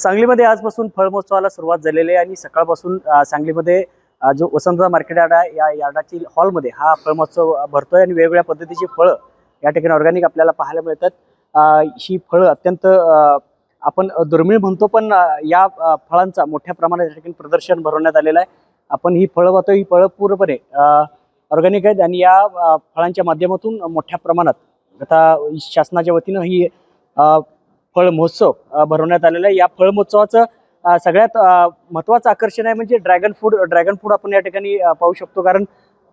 सांगलीमध्ये आजपासून फळ महोत्सवाला सुरुवात झालेली आहे आणि सकाळपासून सांगलीमध्ये जो वसंत मार्केट यार्ड आहे या यार्डातील हॉलमध्ये हा फळ महोत्सव भरतो भरतोय आणि वेगवेगळ्या पद्धतीची फळं या ठिकाणी ऑर्गॅनिक आपल्याला पाहायला मिळतात. ही फळं अत्यंत आपण दुर्मिळ म्हणतो पण या फळांचा मोठ्या प्रमाणात या ठिकाणी प्रदर्शन भरवण्यात आलेलं आहे. आपण ही फळं पाहतो ही फळं पूर्णपणे ऑर्गॅनिक आहेत आणि या फळांच्या माध्यमातून मोठ्या प्रमाणात आता शासनाच्या वतीनं ही फळ महोत्सव भरवण्यात आलेला आहे. या फळ महोत्सवाचं सगळ्यात महत्वाचं महत्त्वाचं आकर्षण आहे म्हणजे ड्रॅगन फ्रूट ड्रॅगन फूड आपण या ठिकाणी पाहू शकतो. कारण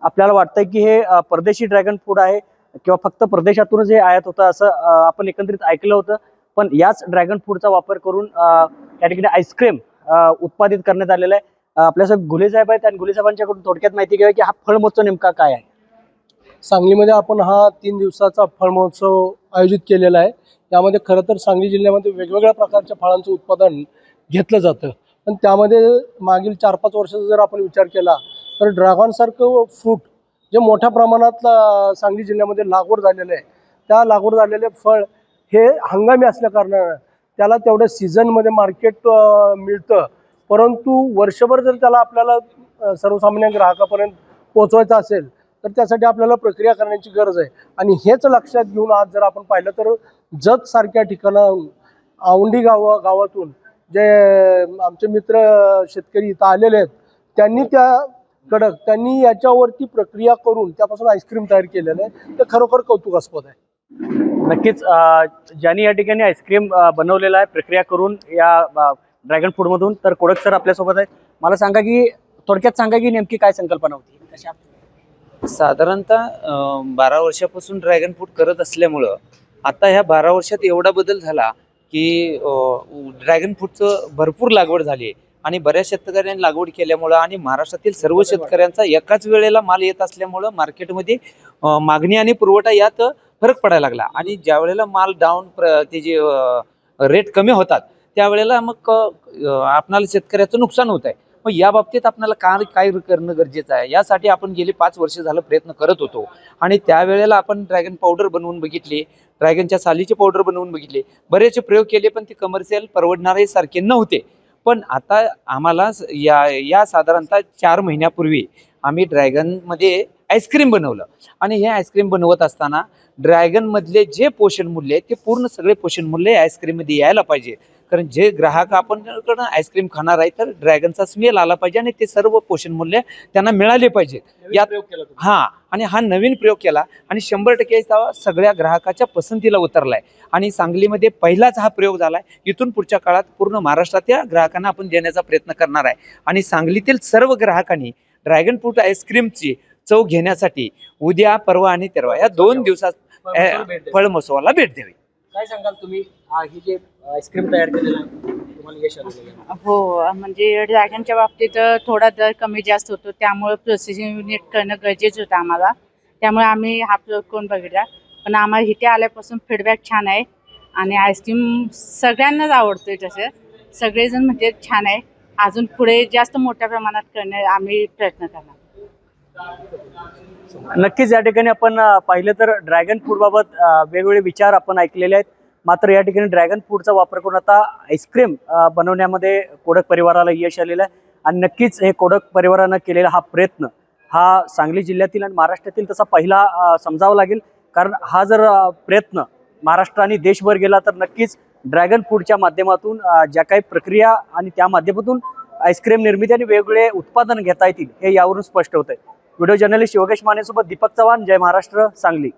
आपल्याला वाटतंय की हे परदेशी ड्रॅगन फ्रूट आहे किंवा फक्त परदेशातूनच हे आयात होतं असं आपण एकंदरीत ऐकलं होतं. पण याच ड्रॅगन फ्रूटचा वापर करून या ठिकाणी आईस्क्रीम उत्पादित करण्यात आलेलं आहे. अ, आपल्यासोबत साहेब आहेत आणि गुले साहेबांच्याकडून थोडक्यात माहिती घ्यावी की हा फळ महोत्सव नेमका काय आहे? सांगलीमध्ये आपण हा तीन दिवसाचा फळ महोत्सव आयोजित केलेला आहे. त्यामध्ये खरं तर सांगली जिल्ह्यामध्ये वेगवेगळ्या प्रकारच्या फळांचं उत्पादन घेतलं जातं. पण त्यामध्ये मागील चार पाच वर्षाचा जर आपण विचार केला तर ड्रॅगॉनसारखं फ्रूट जे मोठ्या प्रमाणात सांगली जिल्ह्यामध्ये लागवड झालेलं आहे त्या लागवड झालेले फळ हे हंगामी असल्याकारणानं त्याला तेवढ्या सीझनमध्ये मार्केट मिळतं. परंतु वर्षभर जर त्याला आपल्याला सर्वसामान्य ग्राहकापर्यंत पोचवायचं असेल तर त्यासाठी आपल्याला प्रक्रिया करण्याची गरज आहे. आणि हेच लक्षात घेऊन आज जर आपण पाहिलं तर जत सारख्या ठिकाणाहून औंढी गाव गावातून जे आमचे मित्र शेतकरी इथं आलेले आहेत त्यांनी त्या कडक त्यांनी याच्यावरती प्रक्रिया करून त्यापासून आईस्क्रीम तयार केलेलं आहे. ते खरोखर कौतुकास्पद आहे. नक्कीच ज्यांनी या ठिकाणी आईस्क्रीम बनवलेला आहे प्रक्रिया करून या ड्रॅगन फूडमधून तर कोडक सर आपल्यासोबत आहेत. मला सांगा की थोडक्यात सांगा की नेमकी काय संकल्पना होती? कशा साधारणतः बारा वर्षापासून ड्रॅगन फ्रूट करत असल्यामुळं आता ह्या बारा वर्षात एवढा बदल झाला की ड्रॅगन फ्रूटचं भरपूर लागवड झाली आहे. आणि बऱ्याच शेतकऱ्यांनी लागवड केल्यामुळं आणि महाराष्ट्रातील सर्व शेतकऱ्यांचा एकाच वेळेला माल येत असल्यामुळं मार्केटमध्ये मागणी आणि पुरवठा यात फरक पडायला लागला. आणि ज्या वेळेला माल डाऊन त्याचे रेट कमी होतात त्यावेळेला मग आपणाला शेतकऱ्याचं नुकसान होत आहे. मग या बाबतीत आपल्याला काय काय करणं गरजेचं आहे? यासाठी आपण गेली पाच वर्ष झालं प्रयत्न करत होतो. आणि त्यावेळेला आपण ड्रॅगन पावडर बनवून बघितली. ड्रॅगनच्या सालीचे पावडर बनवून बघितले. बरेचसे प्रयोग केले पण ते कमर्शियल परवडणारे सारखे नव्हते. पण आता आम्हाला स- या या साधारणतः चार महिन्यापूर्वी आम्ही ड्रॅगनमध्ये आईस्क्रीम बनवलं. आणि हे आईस्क्रीम बनवत असताना ड्रॅगनमधले जे पोषण मूल्य आहे ते पूर्ण सगळे पोषण मूल्य आईस्क्रीममध्ये यायला पाहिजे. कारण जे ग्राहक आपण आईस्क्रीम खाणार आहे तर ड्रॅगनचा स्मेल आला पाहिजे आणि ते सर्व पोषण मूल्य त्यांना मिळाले पाहिजे. यात हा आणि हा नवीन प्रयोग केला आणि शंभर टक्के सगळ्या ग्राहकाच्या पसंतीला उतरलाय. आणि सांगलीमध्ये पहिलाच हा प्रयोग झालाय. इथून पुढच्या काळात पूर्ण महाराष्ट्रातील ग्राहकांना आपण देण्याचा प्रयत्न करणार आहे. आणि सांगलीतील सर्व ग्राहकांनी ड्रॅगन फ्रूट आईस्क्रीमची चव घेण्यासाठी उद्या परवा आणि तेरवा या दोन दिवसात फळ महोत्सवाला भेट द्यावी. काय सांगाल तुम्ही? ही जे आईस्क्रीम तयार केलेलं आहे तुम्हाला यश आलेलं आहे हो म्हणजे ड्रॅगनच्या बाबतीत थोडा दर कमी जास्त होतो. त्यामुळे प्रोसेसिंग युनिट करणं गरजेचं होतं आम्हाला. त्यामुळे आम्ही हा प्रयोग करून बघितला. पण आम्हाला इथे आल्यापासून फीडबॅक छान आहे. आणि आईस्क्रीम सगळ्यांनाच आवडतोय तसं. सगळेजण म्हणजे छान आहे. अजून पुढे जास्त मोठ्या प्रमाणात करणे आम्ही प्रयत्न करणार. नक्कीच या ठिकाणी आपण पाहिलं तर ड्रॅगन फ्रूट बाबत वेगवेगळे विचार आपण ऐकलेले आहेत. मात्र या ठिकाणी ड्रॅगन फ्रूटचा वापर करून आता आईस्क्रीम बनवण्यामध्ये कोडक परिवाराला यश आलेलं आहे. आणि नक्कीच हे कोडक परिवारानं केलेला हा प्रयत्न हा सांगली जिल्ह्यातील आणि महाराष्ट्रातील तसा पहिला समजावा लागेल. कारण हा जर प्रयत्न महाराष्ट्र आणि देशभर गेला तर नक्कीच ड्रॅगन फूडच्या माध्यमातून ज्या काही प्रक्रिया आणि त्या माध्यमातून आईस्क्रीम निर्मिती आणि वेगवेगळे उत्पादन घेता येतील हे यावरून स्पष्ट होत आहे व्हिडिओ जर्नलिस्ट योगेश मानेसोबत दीपक चव्हाण जय महाराष्ट्र सांगली.